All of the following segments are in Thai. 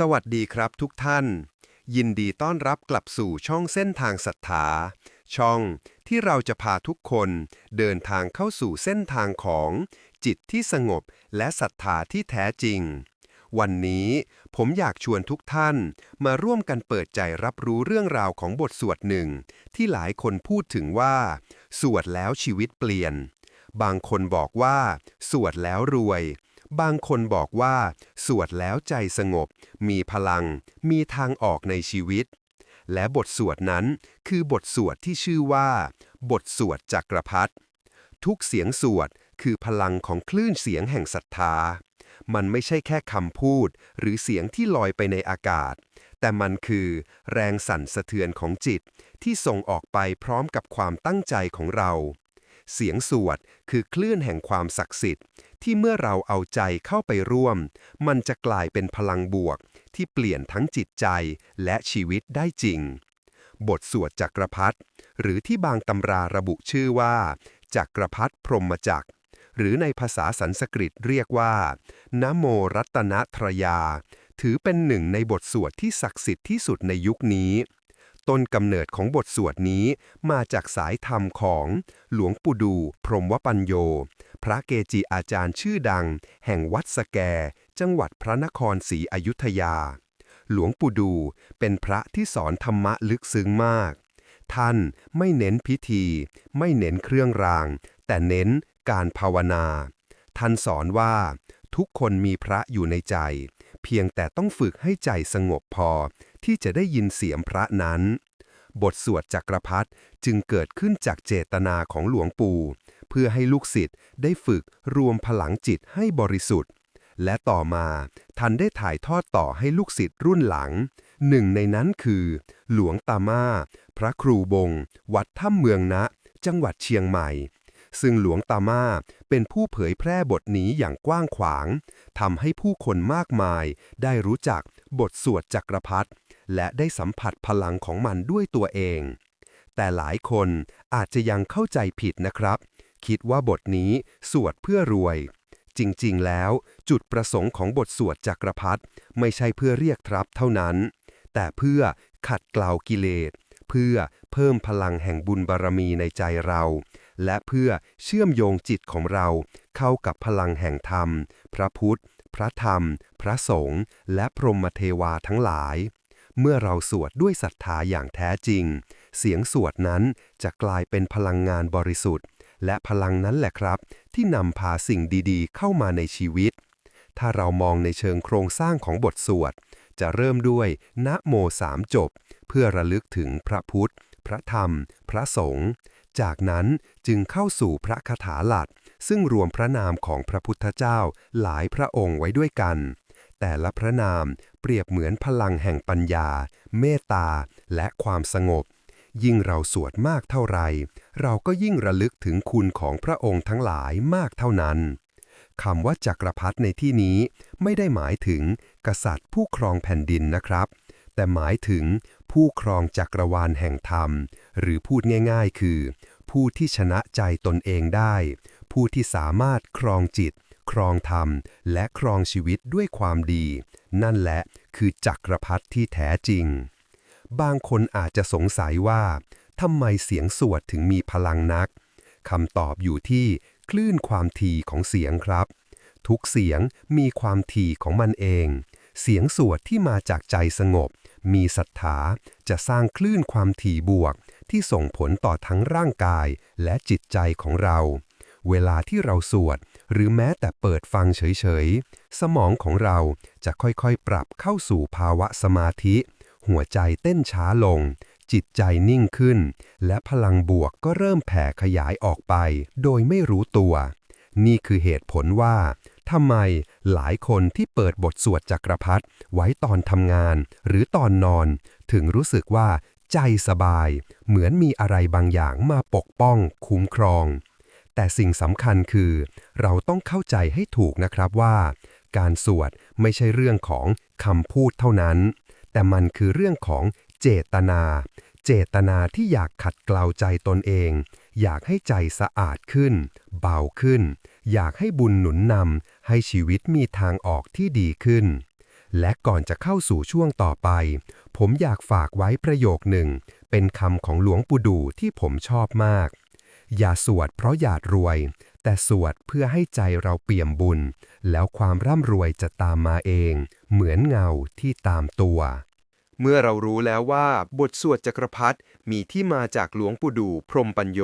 สวัสดีครับทุกท่าน ยินดีต้อนรับกลับสู่ช่องเส้นทางศรัทธา ช่องที่เราจะพาทุกคนเดินทางเข้าสู่เส้นทางของจิตที่สงบและศรัทธาที่แท้จริง วันนี้ผมอยากชวนทุกท่านมาร่วมกันเปิดใจรับรู้เรื่องราวของบทสวดหนึ่ง ที่หลายคนพูดถึงว่า สวดแล้วชีวิตเปลี่ยน บางคนบอกว่า สวดแล้วรวย บางคนบอกว่า สวดแล้วใจสงบ มีพลัง มีทางออกในชีวิต และบทสวดนั้นคือบทสวดที่ชื่อว่า บทสวดจักรพรรดิทุกเสียงสวดคือพลังของคลื่นเสียงแห่งศรัทธา มันไม่ใช่แค่คำพูด หรือเสียงที่ลอยไปในอากาศ แต่มันคือแรงสั่นสะเทือนของจิตที่ส่งออกไปพร้อมกับความตั้งใจของเรา เสียงสวดคือคลื่นแห่งความศักดิ์สิทธิ์ ที่เมื่อเราเอาใจเข้าไปร่วม มันจะกลายเป็นพลังบวก ที่เปลี่ยนทั้งจิตใจและชีวิตได้จริง บทสวดจักรพรรดิหรือที่บางตำราระบุชื่อว่าจักรพรรดิพรหมจักร หรือในภาษาสันสกฤตเรียกว่านโมรัตนทรยา ถือเป็นหนึ่งในบทสวดที่ศักดิ์สิทธิ์ที่สุดในยุคนี้ ต้นกำเนิดของบทสวดนี้มาจากสายธรรมของหลวงปู่ดู พรหมวปัญโย พระเกจิอาจารย์ชื่อดัง แห่งวัดสแก จังหวัดพระนครศรีอยุธยา หลวงปู่ดูเป็นพระที่สอนธรรมะลึกซึ้งมาก ท่านไม่เน้นพิธี ไม่เน้นเครื่องราง แต่เน้นการภาวนา ท่านสอนว่าทุกคนมีพระอยู่ในใจ เพียงแต่ต้องฝึกให้ใจสงบพอ ที่จะได้ยินเสียงพระนั้น บทสวดจักรพรรดิจึงเกิดขึ้นจากเจตนาของหลวงปู่ เพื่อให้ลูกศิษย์ได้ฝึกรวมพลังจิตให้บริสุทธิ์ และต่อมาท่านได้ถ่ายทอดต่อให้ลูกศิษย์รุ่นหลัง หนึ่งในนั้นคือ หลวงตามา พระครูบง วัดถ้ำเมืองนะ จังหวัดเชียงใหม่ซึ่งหลวงตามาเป็นผู้เผยแพร่บทนี้อย่างกว้างขวาง ทำให้ผู้คนมากมายได้รู้จักบทสวดจักรพรรดิ และได้สัมผัสพลังของมันด้วยตัวเอง แต่หลายคนอาจจะยังเข้าใจผิดนะครับ คิดว่าบทนี้สวดเพื่อรวย จริงๆ แล้ว จุดประสงค์ของบทสวดจักรพรรดิไม่ใช่เพื่อเรียกทรัพย์เท่านั้น แต่เพื่อขัดเกลากิเลสเพื่อเพิ่มพลังแห่งบุญบารมีในใจเรา และเพื่อเชื่อมโยงจิตของเรา เข้ากับพลังแห่งธรรม พระพุทธ พระธรรม พระสงฆ์และพรหมเทวาทั้งหลาย เมื่อเราสวดด้วยศรัทธาอย่างแท้จริง เสียงสวดนั้นจะกลายเป็นพลังงานบริสุทธิ์ และพลังนั้นแหละครับ ที่นำพาสิ่งดีๆ เข้ามาในชีวิต ถ้าเรามองในเชิงโครงสร้างของบทสวด จะเริ่มด้วยนะโมสามจบ เพื่อระลึกถึงพระพุทธ พระธรรม พระสงฆ์จากนั้นจึงเข้าสู่พระคาถาหลักซึ่งรวมพระนามของพระพุทธเจ้าหลายพระองค์ไว้ด้วยกัน แต่ละพระนามเปรียบเหมือนพลังแห่งปัญญา เมตตา และความสงบ ยิ่งเราสวดมากเท่าไร เราก็ยิ่งระลึกถึงคุณของพระองค์ทั้งหลายมากเท่านั้นคำว่าจักรพรรดิในที่นี้ไม่ได้หมายถึงกษัตริย์ผู้ครองแผ่นดินนะครับ แต่หมายถึงผู้ครองจักรวาลแห่งธรรม หรือพูดง่าย ๆ คือ ผู้ที่ชนะใจตนเองได้ ผู้ที่สามารถครองจิต ครองธรรม และครองชีวิตด้วยความดี นั่นแหละคือจักรพรรดิที่แท้จริง บางคนอาจจะสงสัยว่าทำไมเสียงสวดถึงมีพลังนักคำตอบอยู่ที่คลื่นความถี่ของเสียงครับ ทุกเสียงมีความถี่ของมันเอง เสียงสวดที่มาจากใจสงบ มีศรัทธาจะสร้างคลื่นความถี่บวก ที่ส่งผลต่อทั้งร่างกายและจิตใจของเรา เวลาที่เราสวด หรือแม้แต่เปิดฟังเฉยๆ สมองของเราจะค่อยๆ ปรับเข้าสู่ภาวะสมาธิ หัวใจเต้นช้าลง จิตใจนิ่งขึ้น และพลังบวกก็เริ่มแผ่ขยายออกไป โดยไม่รู้ตัว นี่คือเหตุผลว่าทำไมหลายคนที่เปิดบทสวดจักรพรรดิไว้ตอนทำงาน หรือตอนนอน ถึงรู้สึกว่าใจสบาย เหมือนมีอะไรบางอย่างมาปกป้อง คุ้มครอง แต่สิ่งสำคัญคือ เราต้องเข้าใจให้ถูกนะครับว่า การสวดไม่ใช่เรื่องของคำพูดเท่านั้น แต่มันคือเรื่องของเจตนา เจตนาที่อยากขัดเกลาใจตนเอง อยากให้ใจสะอาดขึ้น เบาขึ้น อยากให้บุญหนุนนำให้ชีวิตมีทางออกที่ดีขึ้น และก่อนจะเข้าสู่ช่วงต่อไป ผมอยากฝากไว้ประโยคหนึ่ง เป็นคำของหลวงปู่ดูที่ผมชอบมาก อย่าสวดเพราะอยากรวย แต่สวดเพื่อให้ใจเราเปี่ยมบุญ แล้วความร่ำรวยจะตามมาเอง เหมือนเงาที่ตามตัว เมื่อเรารู้แล้วว่าบทสวดจักรพรรดิมีที่มาจากหลวงปู่ดูพรมปัญโย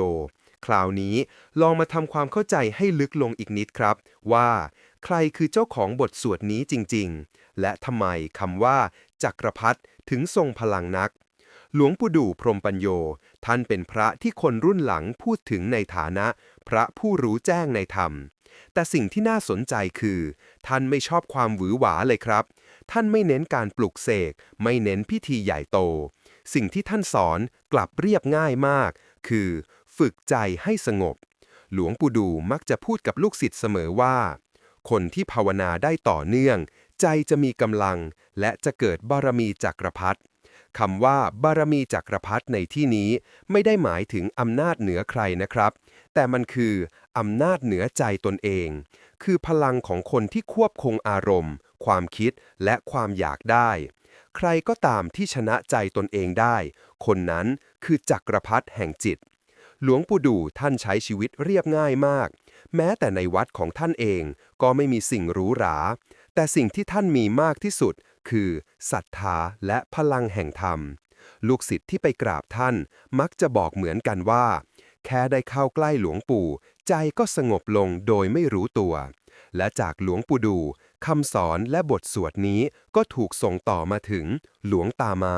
คราวนี้ลองมาทำความเข้าใจให้ลึกลงอีกนิดครับ ว่า ใครคือเจ้าของบทสวดนี้จริง ๆ และทำไมคำว่า จักรพรรดิถึงทรงพลังนัก หลวงปู่ดู่พรมปัญโย ท่านเป็นพระที่คนรุ่นหลังพูดถึงในฐานะ พระผู้รู้แจ้งในธรรม แต่สิ่งที่น่าสนใจคือ ท่านไม่ชอบความหวือหวาเลยครับ ท่านไม่เน้นการปลุกเสก ไม่เน้นพิธีใหญ่โต สิ่งที่ท่านสอนกลับเรียบง่ายมาก คือ ฝึกใจให้สงบ หลวงปู่ดูมักจะพูดกับลูกศิษย์เสมอว่า คนที่ภาวนาได้ต่อเนื่อง ใจจะมีกำลัง และจะเกิดบารมีจักรพรรดิ คำว่าบารมีจักรพรรดิในที่นี้ไม่ได้หมายถึงอำนาจเหนือใครนะครับ แต่มันคืออำนาจเหนือใจตนเอง คือพลังของคนที่ควบคุมอารมณ์ ความคิดและความอยากได้ ใครก็ตามที่ชนะใจตนเองได้ คนนั้นคือจักรพรรดิแห่งจิต หลวงปู่ดูท่านใช้ชีวิตเรียบง่ายมาก แม้แต่ในวัดของท่านเองก็ไม่มีสิ่งหรูหรา แต่สิ่งที่ท่านมีมากที่สุด คือศรัทธาและพลังแห่งธรรม ลูกศิษย์ที่ไปกราบท่านมักจะบอกเหมือนกันว่า แค่ได้เข้าใกล้หลวงปู่ ใจก็สงบลงโดยไม่รู้ตัว และจากหลวงปู่ดูคำสอนและบทสวดนี้ก็ถูกส่งต่อมาถึง หลวงตาม้า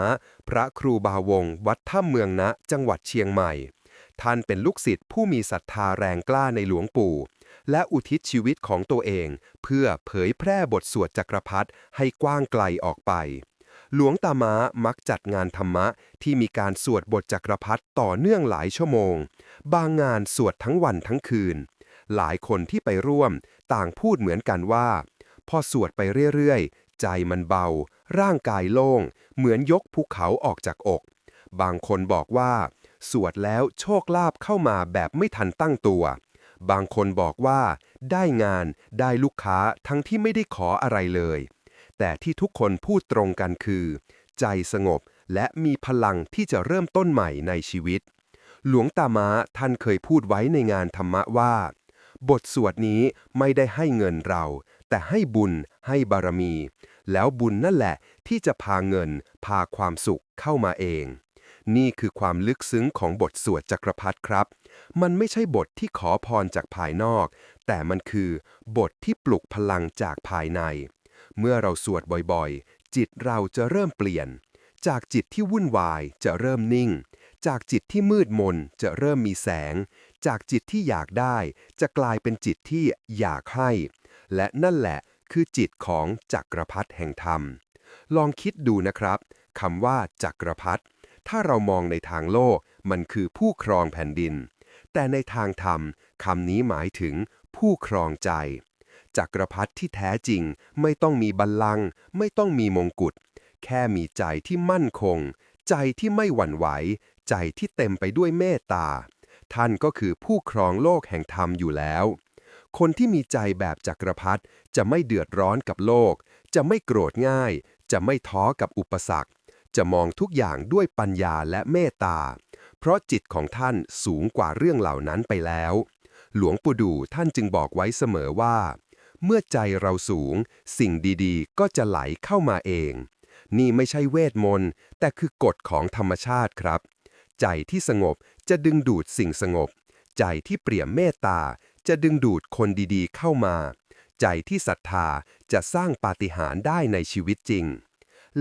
พระครูบาวง วัดถ้ำเมืองนะ จังหวัดเชียงใหม่ ท่านเป็นลูกศิษย์ผู้มีศรัทธาแรงกล้าในหลวงปู่ และอุทิศชีวิตของตัวเอง เพื่อเผยแพร่บทสวดจักรพรรดิให้กว้างไกลออกไป หลวงตาม้ามักจัดงานธรรมะที่มีการสวดบทจักรพรรดิต่อเนื่องหลายชั่วโมง บางงานสวดทั้งวันทั้งคืน หลายคนที่ไปร่วม ต่างพูดเหมือนกันว่า พอสวดไปเรื่อยๆ ใจมันเบา ร่างกายโล่ง เหมือนยกภูเขาออกจากอก บางคนบอกว่า สวดแล้วโชคลาภเข้ามาแบบไม่ทันตั้งตัว บางคนบอกว่า ได้งานได้ลูกค้าทั้งที่ไม่ได้ขออะไรเลย แต่ที่ทุกคนพูดตรงกันคือ ใจสงบและมีพลังที่จะเริ่มต้นใหม่ในชีวิต หลวงตามาท่านเคยพูดไว้ในงานธรรมะว่า บทสวดนี้ไม่ได้ให้เงินเรา แต่ให้บุญให้บารมี แล้วบุญนั่นแหละที่จะพาเงิน พาความสุขเข้ามาเอง นี่คือความลึกซึ้งของบทสวดจักรพรรดิครับ มันไม่ใช่บทที่ขอพรจากภายนอก แต่มันคือบทที่ปลุกพลังจากภายใน เมื่อเราสวดบ่อยๆ จิตเราจะเริ่มเปลี่ยน จากจิตที่วุ่นวายจะเริ่มนิ่ง จากจิตที่มืดมนจะเริ่มมีแสง จากจิตที่อยากได้ จะกลายเป็นจิตที่อยากให้ และนั่นแหละคือจิตของจักรพรรดิแห่งธรรม ลองคิดดูนะครับคำว่าจักรพรรดิ ถ้าเรามองในทางโลก มันคือผู้ครองแผ่นดิน แต่ในทางธรรมคำนี้หมายถึงผู้ครองใจ จักรพรรดิที่แท้จริง ไม่ต้องมีบัลลังก์ไม่ต้องมีมงกุฎ แค่มีใจที่มั่นคง ใจที่ไม่หวั่นไหว ใจที่เต็มไปด้วยเมตตา ท่านก็คือผู้ครองโลกแห่งธรรมอยู่แล้ว คนที่มีใจแบบจักรพรรดิจะไม่เดือดร้อนกับโลก จะไม่โกรธง่าย จะไม่ท้อกับอุปสรรค จะมองทุกอย่างด้วยปัญญาและเมตตา เพราะจิตของท่านสูงกว่าเรื่องเหล่านั้นไปแล้ว หลวงปู่ดูท่านจึงบอกไว้เสมอว่า เมื่อใจเราสูง สิ่งดีๆ ก็จะไหลเข้ามาเอง นี่ไม่ใช่เวทมนต์ แต่คือกฎของธรรมชาติครับ ใจที่สงบจะดึงดูดสิ่งสงบ ใจที่เปี่ยมเมตตาจะดึงดูดคนดีๆ เข้ามา ใจที่ศรัทธาจะสร้างปาฏิหาริย์ได้ในชีวิตจริง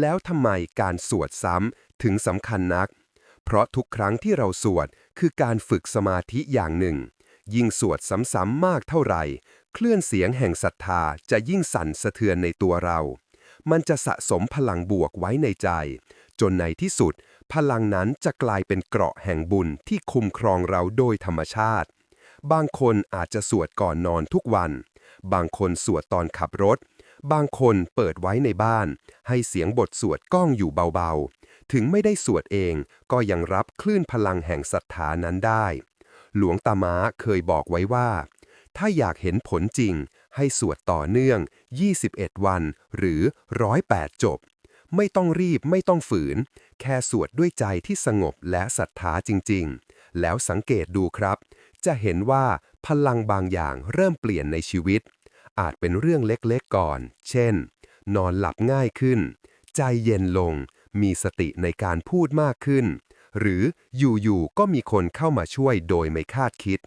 แล้วทำไมการสวดซ้ำถึงสำคัญนัก เพราะทุกครั้งที่เราสวดคือการฝึกสมาธิอย่างหนึ่ง ยิ่งสวดซ้ำๆมากเท่าไหร่คลื่อนเสียงแห่งศรัทธาจะยิ่งสั่นสะเทือนในตัวเรา มันจะสะสมพลังบวกไว้ในใจ จนในที่สุด พลังนั้นจะกลายเป็นเกราะแห่งบุญที่คุ้มครองเราโดยธรรมชาติ บางคนอาจจะสวดก่อนนอนทุกวัน บางคนสวดตอนขับรถ บางคนเปิดไว้ในบ้าน ให้เสียงบทสวดก้องอยู่เบาๆ ถึงไม่ได้สวดเองก็ยังรับคลื่นพลังแห่งศรัทธานั้นได้ หลวงตาม้าเคยบอกไว้ว่า ถ้าอยากเห็นผลจริง ให้สวดต่อเนื่อง 21 วัน หรือ 108 จบ ไม่ต้องรีบไม่ต้องฝืน แค่สวดด้วยใจที่สงบและศรัทธาจริงๆ แล้วสังเกตดูครับ จะเห็นว่าพลังบางอย่างเริ่มเปลี่ยนในชีวิต อาจเป็นเรื่องเล็กๆก่อน เช่น นอนหลับง่ายขึ้น ใจเย็นลง มีสติในการพูดมากขึ้น หรืออยู่ๆก็มีคนเข้ามาช่วยโดยไม่คาดคิด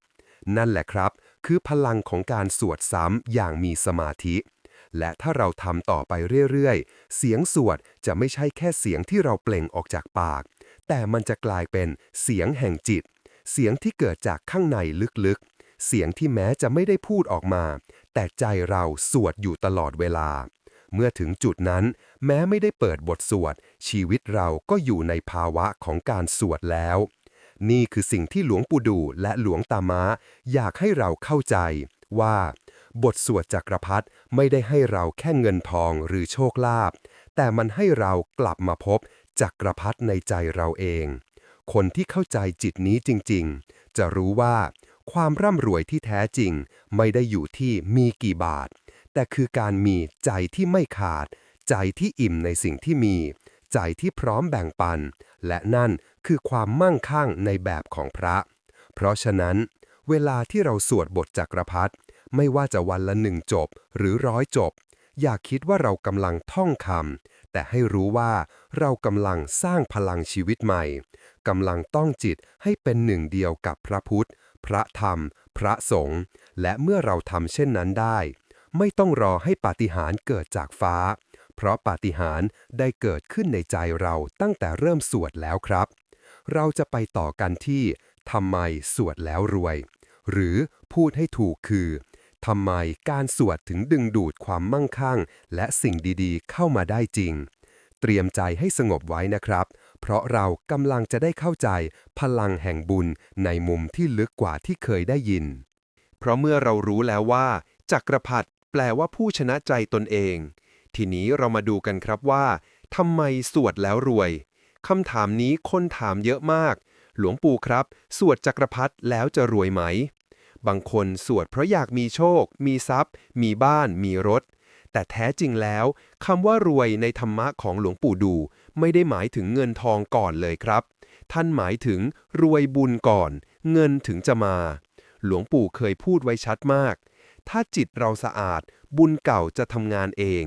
นั่นแหละครับ คือพลังของการสวดซ้ำอย่างมีสมาธิ และถ้าเราทำต่อไปเรื่อยๆ เสียงสวดจะไม่ใช่แค่เสียงที่เราเปล่งออกจากปาก แต่มันจะกลายเป็นเสียงแห่งจิต เสียงที่เกิดจากข้างในลึกๆเสียงที่แม้จะไม่ได้พูดออกมา แต่ใจเราสวดอยู่ตลอดเวลา เมื่อถึงจุดนั้น แม้ไม่ได้เปิดบทสวด ชีวิตเราก็อยู่ในภาวะของการสวดแล้ว นี่คือสิ่งที่หลวงปู่ดูและหลวงตาม้า อยากให้เราเข้าใจว่า บทสวดจักรพรรดิไม่ได้ให้เราแค่เงินทองหรือโชคลาภแต่มันให้เรากลับมาพบจักรพรรดิในใจเราเอง คนที่เข้าใจจิตนี้จริงๆ จะรู้ว่า ความร่ำรวยที่แท้จริง ไม่ได้อยู่ที่มีกี่บาท แต่คือการมีใจที่ไม่ขาด ใจที่อิ่มในสิ่งที่มี ใจที่พร้อมแบ่งปัน และนั่นคือความมั่งคั่งในแบบของพระ เพราะฉะนั้น เวลาที่เราสวดบทจักรพรรดิไม่ว่าจะวันละหนึ่งจบหรือร้อยจบ อย่าคิดว่าเรากำลังท่องคำแต่ให้รู้ว่าเรากำลังสร้างพลังชีวิตใหม่กำลังต้องจิตให้เป็นหนึ่งเดียวกับพระพุทธ พระธรรม พระสงฆ์และเมื่อเราทำเช่นนั้นได้ ไม่ต้องรอให้ปาฏิหาริย์เกิดจากฟ้า เพราะปาฏิหาริย์ได้เกิดขึ้นในใจเราตั้งแต่เริ่มสวดแล้วครับ เราจะไปต่อกันที่ทำไมสวดแล้วรวย หรือพูดให้ถูกคือทำไมการสวดถึงดึงดูดความมั่งคั่ง และสิ่งดีๆ เข้ามาได้จริง เตรียมใจให้สงบไว้นะครับ เพราะเรากำลังจะได้เข้าใจพลังแห่งบุญในมุมที่ลึกกว่าที่เคยได้ยิน เพราะเมื่อเรารู้แล้วว่าจักรพรรดิแปลว่าผู้ชนะใจตนเอง ทีนี้เรามาดูกันครับว่าทำไมสวดแล้วรวยคำถามนี้คนถามเยอะมาก หลวงปู่ครับ สวดจักรพรรดิแล้วจะรวยไหม บางคนสวดเพราะอยากมีโชค มีทรัพย์ มีบ้าน มีรถ แต่แท้จริงแล้วคำว่ารวยในธรรมะของหลวงปู่ดู ไม่ได้หมายถึงเงินทองก่อนเลยครับ ท่านหมายถึงรวยบุญก่อน เงินถึงจะมา หลวงปู่เคยพูดไว้ชัดมาก ถ้าจิตเราสะอาด บุญเก่าจะทำงานเอง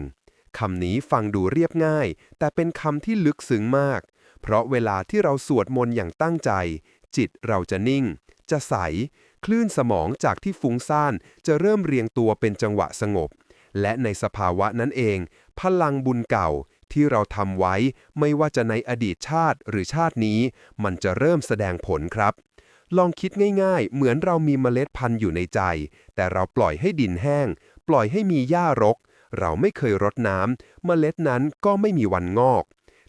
คำนี้ฟังดูเรียบง่าย แต่เป็นคำที่ลึกซึ้งมาก เพราะเวลาที่เราสวดมนต์อย่างตั้งใจ จิตเราจะนิ่ง จะใส คลื่นสมองจากที่ฟุ้งซ่านจะเริ่มเรียงตัวเป็นจังหวะสงบ และในสภาวะนั้นเอง พลังบุญเก่าที่เราทำไว้ไม่ว่าจะในอดีตชาติหรือชาตินี้ มันจะเริ่มแสดงผลครับ ลองคิดง่ายๆ เหมือนเรามีเมล็ดพันธุ์อยู่ในใจ แต่เราปล่อยให้ดินแห้ง ปล่อยให้มีหญ้ารก เราไม่เคยรดน้ำเมล็ดนั้นก็ไม่มีวันงอก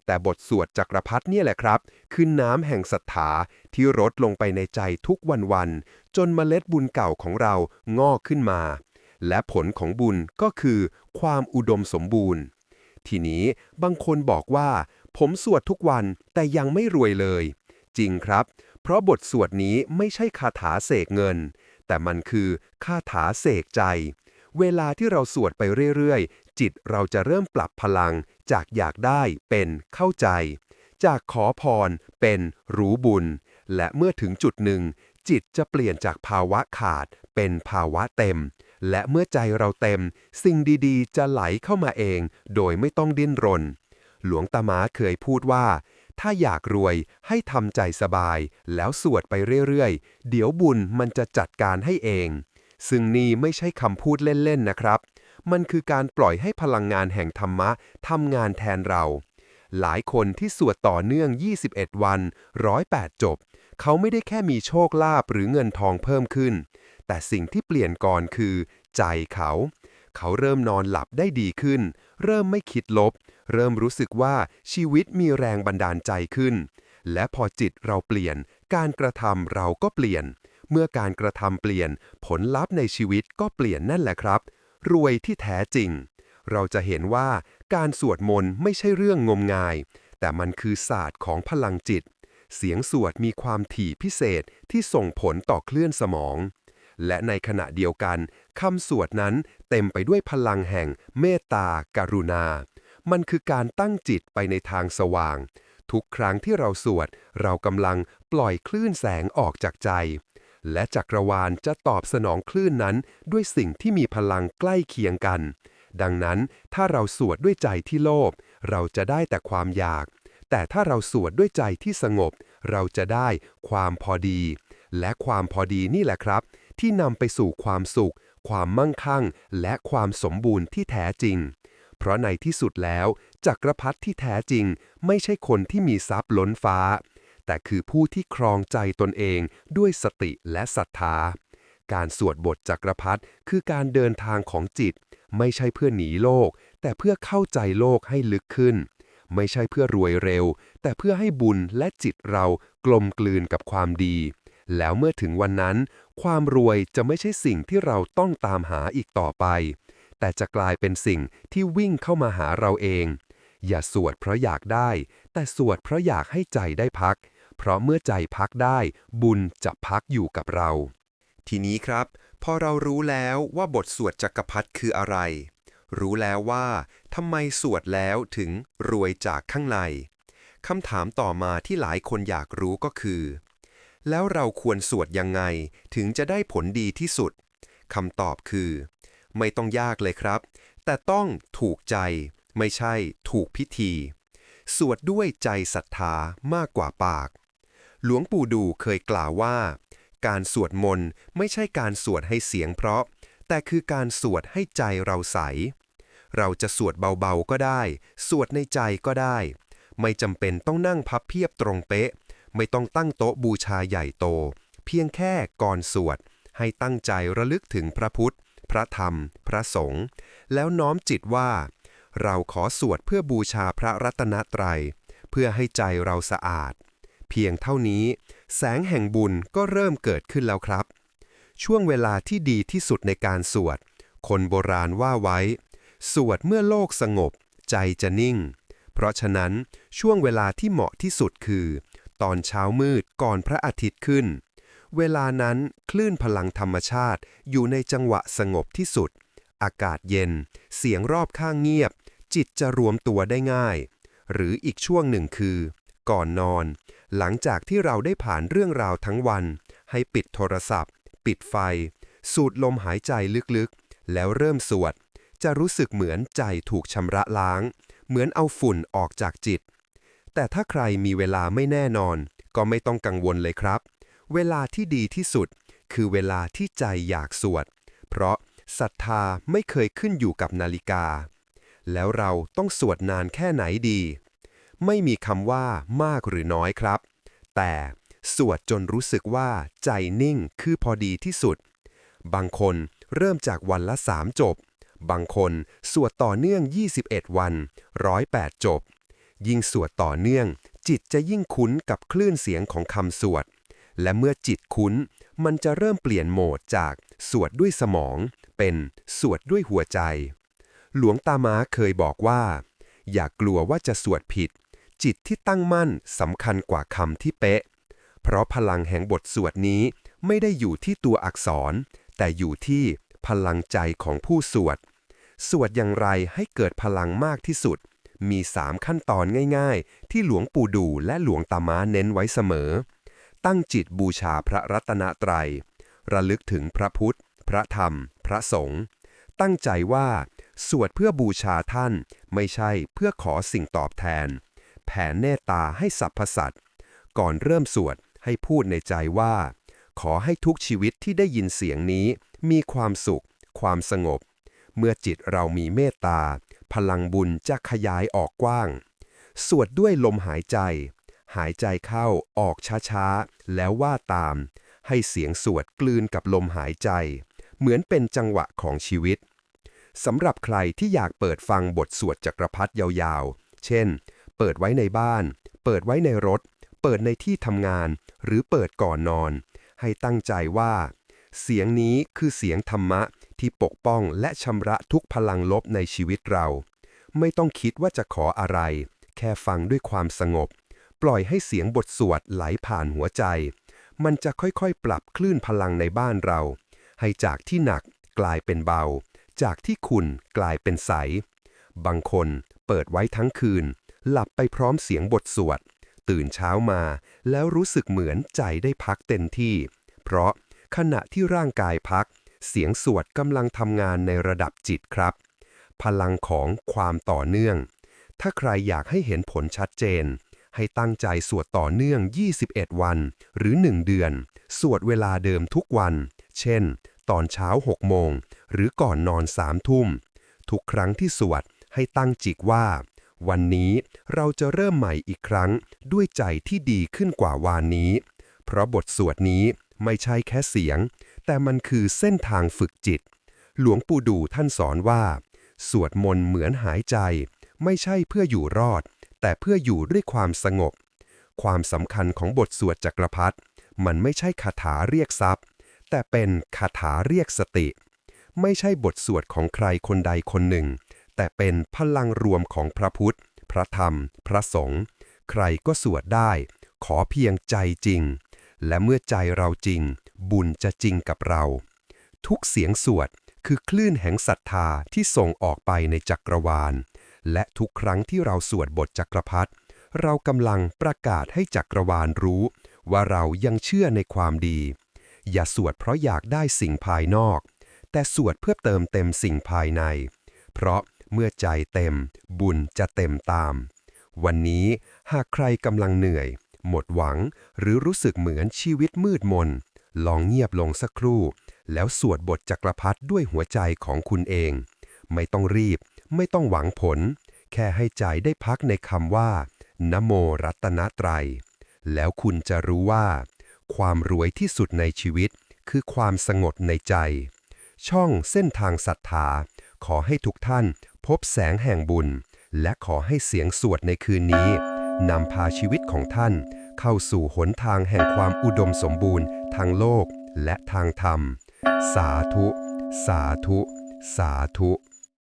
แต่บทสวดจักรพรรดิเนี่ยแหละครับ คือน้ำแห่งศรัทธาที่รดลงไปในใจทุกวันๆจนเมล็ดบุญเก่าของเรางอกขึ้นมา และผลของบุญก็คือความอุดมสมบูรณ์ ทีนี้บางคนบอกว่า ผมสวดทุกวันแต่ยังไม่รวยเลย จริงครับ เพราะบทสวดนี้ไม่ใช่คาถาเสกเงิน แต่มันคือคาถาเสกใจ เวลาที่เราสวดไปเรื่อยๆ จิตเราจะเริ่มปรับพลังจากอยากได้เป็นเข้าใจ จากขอพรเป็นรู้บุญ และเมื่อถึงจุดหนึ่งจิตจะเปลี่ยนจากภาวะขาดเป็นภาวะเต็ม และเมื่อใจเราเต็ม สิ่งดีๆ จะไหลเข้ามาเอง โดยไม่ต้องดิ้นรน หลวงตามาเคยพูดว่า ถ้าอยากรวยให้ทำใจสบาย แล้วสวดไปเรื่อยๆ เดี๋ยวบุญมันจะจัดการให้เอง ซึ่งนี่ไม่ใช่คำพูดเล่นๆนะครับ มันคือการปล่อยให้พลังงานแห่งธรรมะทำงานแทนเรา หลายคนที่สวดต่อเนื่อง 21 วัน 108 จบ เขาไม่ได้แค่มีโชคลาภหรือเงินทองเพิ่มขึ้น แต่สิ่งที่เปลี่ยนก่อนคือ ใจเขา เขาเริ่มนอนหลับได้ดีขึ้น เริ่มไม่คิดลบ เริ่มรู้สึกว่าชีวิตมีแรงบันดาลใจขึ้น และพอจิตเราเปลี่ยน การกระทำเราก็เปลี่ยน เมื่อการกระทำเปลี่ยน ผลลัพธ์ในชีวิตก็เปลี่ยนนั่นแหละครับ รวยที่แท้จริง เราจะเห็นว่าการสวดมนต์ไม่ใช่เรื่องงมงาย แต่มันคือศาสตร์ของพลังจิต เสียงสวดมีความถี่พิเศษที่ส่งผลต่อเคลื่อนสมอง และในขณะเดียวกันคำสวดนั้นเต็มไปด้วยพลังแห่งเมตตากรุณา มันคือการตั้งจิตไปในทางสว่าง ทุกครั้งที่เราสวด เรากำลังปล่อยคลื่นแสงออกจากใจ และจักรวาลจะตอบสนองคลื่นนั้นด้วยสิ่งที่มีพลังใกล้เคียงกัน ดังนั้นถ้าเราสวดด้วยใจที่โลภเราจะได้แต่ความอยาก แต่ถ้าเราสวดด้วยใจที่สงบ เราจะได้ความพอดี และความพอดีนี่แหละครับ ที่นำไปสู่ความสุข ความมั่งคั่ง และความสมบูรณ์ที่แท้จริง เพราะในที่สุดแล้ว จักรพรรดิที่แท้จริง ไม่ใช่คนที่มีทรัพย์ล้นฟ้า แต่คือผู้ที่ครองใจตนเองด้วยสติและศรัทธา การสวดบทจักรพรรดิคือการเดินทางของจิต ไม่ใช่เพื่อหนีโลก แต่เพื่อเข้าใจโลกให้ลึกขึ้นไม่ใช่เพื่อรวยเร็ว แต่เพื่อให้บุญและจิตเรากลมกลืนกับความดี แล้วเมื่อถึงวันนั้น ความรวยจะไม่ใช่สิ่งที่เราต้องตามหาอีกต่อไป แต่จะกลายเป็นสิ่งที่วิ่งเข้ามาหาเราเอง อย่าสวดเพราะอยากได้ แต่สวดเพราะอยากให้ใจได้พัก เพราะเมื่อใจพักได้ บุญจะพักอยู่กับเรา ทีนี้ครับ พอเรารู้แล้วว่าบทสวดจักรพรรดิคืออะไร รู้แล้วว่าทำไมสวดแล้วถึงรวยจากข้างในคำถามต่อมาที่หลายคนอยากรู้ก็คือ แล้วเราควรสวดยังไงถึงจะได้ผลดีที่สุดคำตอบคือ ไม่ต้องยากเลยครับ แต่ต้องถูกใจ ไม่ใช่ถูกพิธี สวดด้วยใจศรัทธามากกว่าปาก หลวงปู่ดูเคยกล่าวว่า การสวดมนต์ไม่ใช่การสวดให้เสียงเพราะ แต่คือการสวดให้ใจเราใส เราจะสวดเบาๆก็ได้ สวดในใจก็ได้ ไม่จำเป็นต้องนั่งพับเพียบตรงเป๊ะ ไม่ต้องตั้งโต๊ะบูชาใหญ่โต เพียงแค่ก่อนสวด ให้ตั้งใจระลึกถึงพระพุทธ พระธรรม พระสงฆ์แล้วน้อมจิตว่า เราขอสวดเพื่อบูชาพระรัตนตรัย เพื่อให้ใจเราสะอาด เพียงเท่านี้ แสงแห่งบุญก็เริ่มเกิดขึ้นแล้วครับ ช่วงเวลาที่ดีที่สุดในการสวด คนโบราณว่าไว้ สวดเมื่อโลกสงบ ใจจะนิ่ง เพราะฉะนั้นช่วงเวลาที่เหมาะที่สุดคือ ตอนเช้ามืดก่อนพระอาทิตย์ขึ้น เวลานั้นคลื่นพลังธรรมชาติอยู่ในจังหวะสงบที่สุด อากาศเย็น เสียงรอบข้างเงียบ จิตจะรวมตัวได้ง่าย หรืออีกช่วงหนึ่งคือ ก่อนนอน หลังจากที่เราได้ผ่านเรื่องราวทั้งวัน ให้ปิดโทรศัพท์ ปิดไฟ สูดลมหายใจลึกๆ แล้วเริ่มสวด จะรู้สึกเหมือนใจถูกชำระล้าง เหมือนเอาฝุ่นออกจากจิต แต่ถ้าใครมีเวลาไม่แน่นอน ก็ไม่ต้องกังวลเลยครับ เวลาที่ดีที่สุด คือเวลาที่ใจอยากสวด เพราะศรัทธาไม่เคยขึ้นอยู่กับนาฬิกา แล้วเราต้องสวดนานแค่ไหนดี ไม่มีคำว่ามากหรือน้อยครับ แต่สวดจนรู้สึกว่าใจนิ่งคือพอดีที่สุด บางคนเริ่มจากวันละสามจบ บางคนสวดต่อเนื่อง 21 วัน 108 จบ ยิ่งสวดต่อเนื่อง จิตจะยิ่งคุ้นกับคลื่นเสียงของคำสวด และเมื่อจิตคุ้น มันจะเริ่มเปลี่ยนโหมดจากสวดด้วยสมอง เป็นสวดด้วยหัวใจ หลวงตามาเคยบอกว่า อย่ากลัวว่าจะสวดผิด จิตที่ตั้งมั่นสำคัญกว่าคำที่เป๊ะ เพราะพลังแห่งบทสวดนี้ไม่ได้อยู่ที่ตัวอักษร แต่อยู่ที่พลังใจของผู้สวด สวดอย่างไรให้เกิดพลังมากที่สุด มีสามขั้นตอนง่ายๆ ที่หลวงปู่ดูและหลวงตาม้าเน้นไว้เสมอ ตั้งจิตบูชาพระรัตนตรัย ระลึกถึงพระพุทธ พระธรรม พระสงฆ์ ตั้งใจว่า สวดเพื่อบูชาท่าน ไม่ใช่เพื่อขอสิ่งตอบแทน แผ่เมตตาให้สรรพสัตว์ ก่อนเริ่มสวดให้พูดในใจว่า ขอให้ทุกชีวิตที่ได้ยินเสียงนี้ มีความสุข ความสงบ เมื่อจิตเรามีเมตตา พลังบุญจะขยายออกกว้าง สวดด้วยลมหายใจ หายใจเข้าออกช้าๆ แล้วว่าตาม ให้เสียงสวดกลืนกับลมหายใจ เหมือนเป็นจังหวะของชีวิตสำหรับใครที่อยากเปิดฟังบทสวดจักรพรรดิยาวๆ เช่น เปิดไว้ในบ้าน เปิดไว้ในรถ เปิดในที่ทำงาน หรือเปิดก่อนนอน ให้ตั้งใจว่า เสียงนี้คือเสียงธรรมะ ที่ปกป้องและชำระทุกพลังลบในชีวิตเรา ไม่ต้องคิดว่าจะขออะไร แค่ฟังด้วยความสงบ ปล่อยให้เสียงบทสวดไหลผ่านหัวใจ มันจะค่อยๆ ปรับคลื่นพลังในบ้านเรา ให้จากที่หนักกลายเป็นเบา จากที่ขุ่นกลายเป็นใส บางคนเปิดไว้ทั้งคืน หลับไปพร้อมเสียงบทสวด ตื่นเช้ามา แล้วรู้สึกเหมือนใจได้พักเต็มที่ เพราะขณะที่ร่างกายพัก เสียงสวดกำลังทำงานในระดับจิตครับ พลังของความต่อเนื่อง ถ้าใครอยากให้เห็นผลชัดเจน ให้ตั้งใจสวดต่อเนื่อง 21 วัน หรือ 1 เดือน สวดเวลาเดิมทุกวัน เช่น ตอนเช้า 6 โมง หรือก่อนนอน3ทุ่ม ทุกครั้งที่สวดให้ตั้งจิตว่า วันนี้เราจะเริ่มใหม่อีกครั้งด้วยใจที่ดีขึ้นกว่าวานนี้ เพราะบทสวดนี้ไม่ใช่แค่เสียง แต่มันคือเส้นทางฝึกจิต หลวงปู่ดูท่านสอนว่า สวดมนต์เหมือนหายใจ ไม่ใช่เพื่ออยู่รอด แต่เพื่ออยู่ด้วยความสงบ ความสำคัญของบทสวดจักรพรรดิมันไม่ใช่คาถาเรียกทรัพย์ แต่เป็นคาถาเรียกสติ ไม่ใช่บทสวดของใครคนใดคนหนึ่ง แต่เป็นพลังรวมของพระพุทธ พระธรรม พระสงฆ์ใครก็สวดได้ ขอเพียงใจจริง และเมื่อใจเราจริง บุญจะจริงกับเรา ทุกเสียงสวดคือคลื่นแห่งศรัทธาที่ส่งออกไปในจักรวาล และทุกครั้งที่เราสวดบทจักรพรรดิเรากำลังประกาศให้จักรวาลรู้ ว่าเรายังเชื่อในความดี อย่าสวดเพราะอยากได้สิ่งภายนอก แต่สวดเพื่อเติมเต็มสิ่งภายใน เพราะเมื่อใจเต็ม บุญจะเต็มตาม วันนี้หากใครกำลังเหนื่อย หมดหวัง หรือรู้สึกเหมือนชีวิตมืดมน ลองเงียบลงสักครู่ แล้วสวดบทจักรพรรดิด้วยหัวใจของคุณเอง ไม่ต้องรีบ ไม่ต้องหวังผล แค่ให้ใจได้พักในคำว่า นโมรัตนตรัย แล้วคุณจะรู้ว่า ความรวยที่สุดในชีวิต คือความสงบในใจ ช่องเส้นทางศรัทธา ขอให้ทุกท่านพบแสงแห่งบุญ และขอให้เสียงสวดในคืนนี้นำพาชีวิตของท่าน เข้าสู่หนทางแห่งความอุดมสมบูรณ์ ทางโลกและทางธรรม สาธุ สาธุ สาธุ